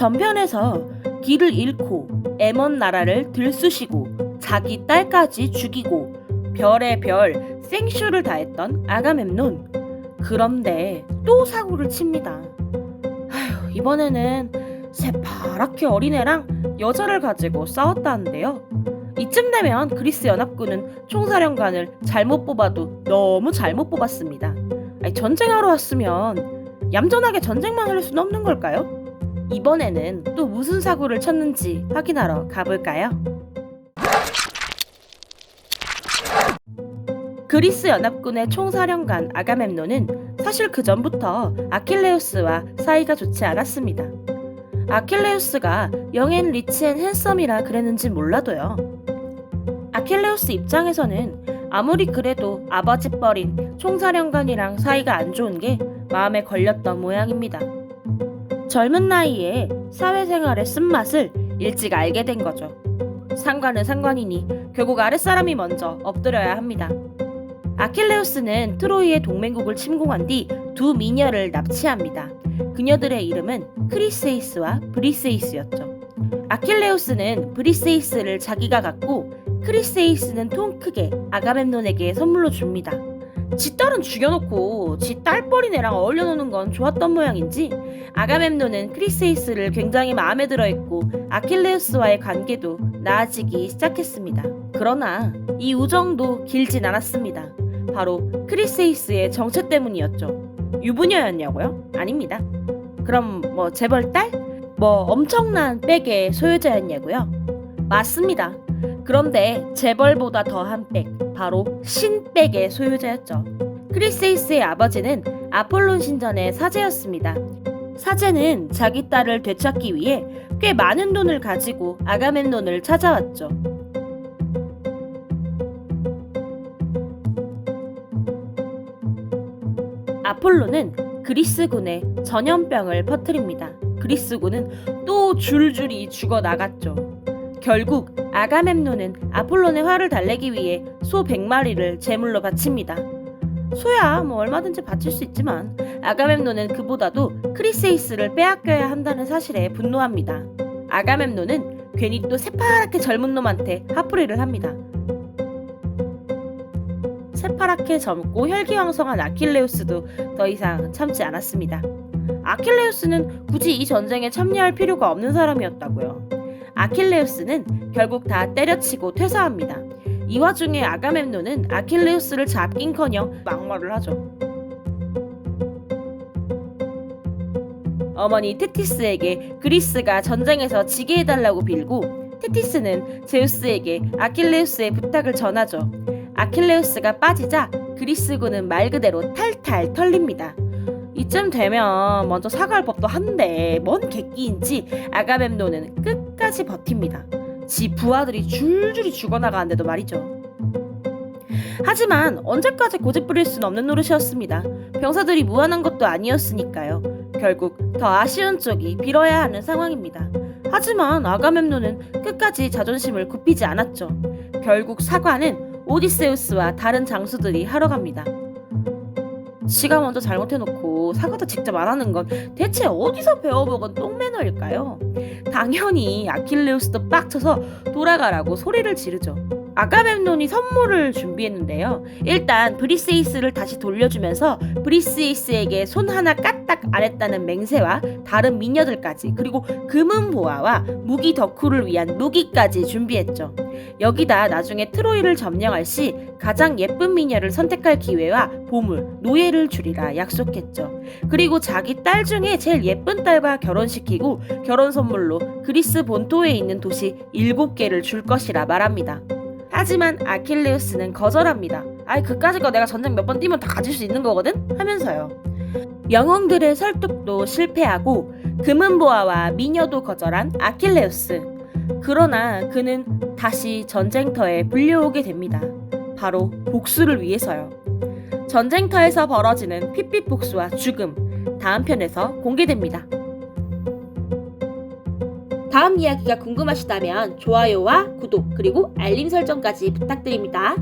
전편에서 길을 잃고 에먼 나라를 들쑤시고 자기 딸까지 죽이고 별의 별 생쇼를 다했던 아가멤논. 그런데 또 사고를 칩니다. 아휴, 이번에는 새파랗게 어린애랑 여자를 가지고 싸웠다는데요. 이쯤 되면 그리스 연합군은 총사령관을 잘못 뽑아도 너무 잘못 뽑았습니다. 아니, 전쟁하러 왔으면 얌전하게 전쟁만 할 수는 없는 걸까요? 이번에는 또 무슨 사고를 쳤는지 확인하러 가볼까요? 그리스 연합군의 총사령관 아가멤논은 사실 그 전부터 아킬레우스와 사이가 좋지 않았습니다. 아킬레우스가 영앤 리치앤 핸섬이라 그랬는지 몰라도요. 아킬레우스 입장에서는 아무리 그래도 아버지 뻘인 총사령관이랑 사이가 안 좋은 게 마음에 걸렸던 모양입니다. 젊은 나이에 사회생활의 쓴맛을 일찍 알게 된 거죠. 상관은 상관이니 결국 아랫사람이 먼저 엎드려야 합니다. 아킬레우스는 트로이의 동맹국을 침공한 뒤 두 미녀를 납치합니다. 그녀들의 이름은 크리세이스와 브리세이스였죠. 아킬레우스는 브리세이스를 자기가 갖고 크리세이스는 통 크게 아가멤논에게 선물로 줍니다. 지 딸은 죽여놓고 지 딸뻘인 애랑 어울려 노는 건 좋았던 모양인지 아가멤논은 크리세이스를 굉장히 마음에 들어했고 아킬레우스와의 관계도 나아지기 시작했습니다. 그러나 이 우정도 길진 않았습니다. 바로 크리세이스의 정체 때문이었죠. 유부녀였냐고요? 아닙니다. 그럼 뭐 재벌 딸? 뭐 엄청난 백의 소유자였냐고요? 맞습니다. 그런데 재벌보다 더한 백, 바로 신백의 소유자였죠. 크리세이스의 아버지는 아폴론 신전의 사제였습니다. 사제는 자기 딸을 되찾기 위해 꽤 많은 돈을 가지고 아가멤논을 찾아왔죠. 아폴로는 그리스군에 전염병을 퍼뜨립니다. 그리스군은 또 줄줄이 죽어 나갔죠. 결국 아가멤논은 아폴론의 화를 달래기 위해 소 100마리를 제물로 바칩니다. 소야 뭐 얼마든지 바칠 수 있지만 아가멤논은 그보다도 크리세이스를 빼앗겨야 한다는 사실에 분노합니다. 아가멤논은 괜히 또 새파랗게 젊은 놈한테 화풀이를 합니다. 새파랗게 젊고 혈기왕성한 아킬레우스도 더 이상 참지 않았습니다. 아킬레우스는 굳이 이 전쟁에 참여할 필요가 없는 사람이었다고요. 아킬레우스는 결국 다 때려치고 퇴사합니다. 이 와중에 아가멤논은 아킬레우스를 잡긴커녕 막말을 하죠. 어머니 테티스에게 그리스가 전쟁에서 지게 해달라고 빌고 테티스는 제우스에게 아킬레우스의 부탁을 전하죠. 아킬레우스가 빠지자 그리스군은 말 그대로 탈탈 털립니다. 이쯤 되면 먼저 사과할 법도 한데 뭔 객기인지 아가멤논은 끝까지 버팁니다. 지 부하들이 줄줄이 죽어나가는데도 말이죠. 하지만 언제까지 고집 부릴 수는 없는 노릇이었습니다. 병사들이 무한한 것도 아니었으니까요. 결국 더 아쉬운 쪽이 빌어야 하는 상황입니다. 하지만 아가멤논은 끝까지 자존심을 굽히지 않았죠. 결국 사과는 오디세우스와 다른 장수들이 하러 갑니다. 지가 먼저 잘못해놓고 사과도 직접 안 하는 건 대체 어디서 배워먹은 똥매너일까요? 당연히 아킬레우스도 빡쳐서 돌아가라고 소리를 지르죠. 아가멤논이 선물을 준비했는데요. 일단 브리세이스를 다시 돌려주면서 브리세이스에게 손 하나 까딱 안 했다는 맹세와 다른 미녀들까지 그리고 금은 보화와 무기 덕후를 위한 무기까지 준비했죠. 여기다 나중에 트로이를 점령할 시 가장 예쁜 미녀를 선택할 기회와 보물, 노예를 주리라 약속했죠. 그리고 자기 딸 중에 제일 예쁜 딸과 결혼시키고 결혼 선물로 그리스 본토에 있는 도시 7개를 줄 것이라 말합니다. 하지만 아킬레우스는 거절합니다. 아이 그까짓 거 내가 전쟁 몇 번 뛰면 다 가질 수 있는 거거든? 하면서요. 영웅들의 설득도 실패하고 금은보화와 미녀도 거절한 아킬레우스. 그러나 그는 다시 전쟁터에 불려오게 됩니다. 바로 복수를 위해서요. 전쟁터에서 벌어지는 핏빛 복수와 죽음. 다음 편에서 공개됩니다. 다음 이야기가 궁금하시다면 좋아요와 구독 그리고 알림 설정까지 부탁드립니다.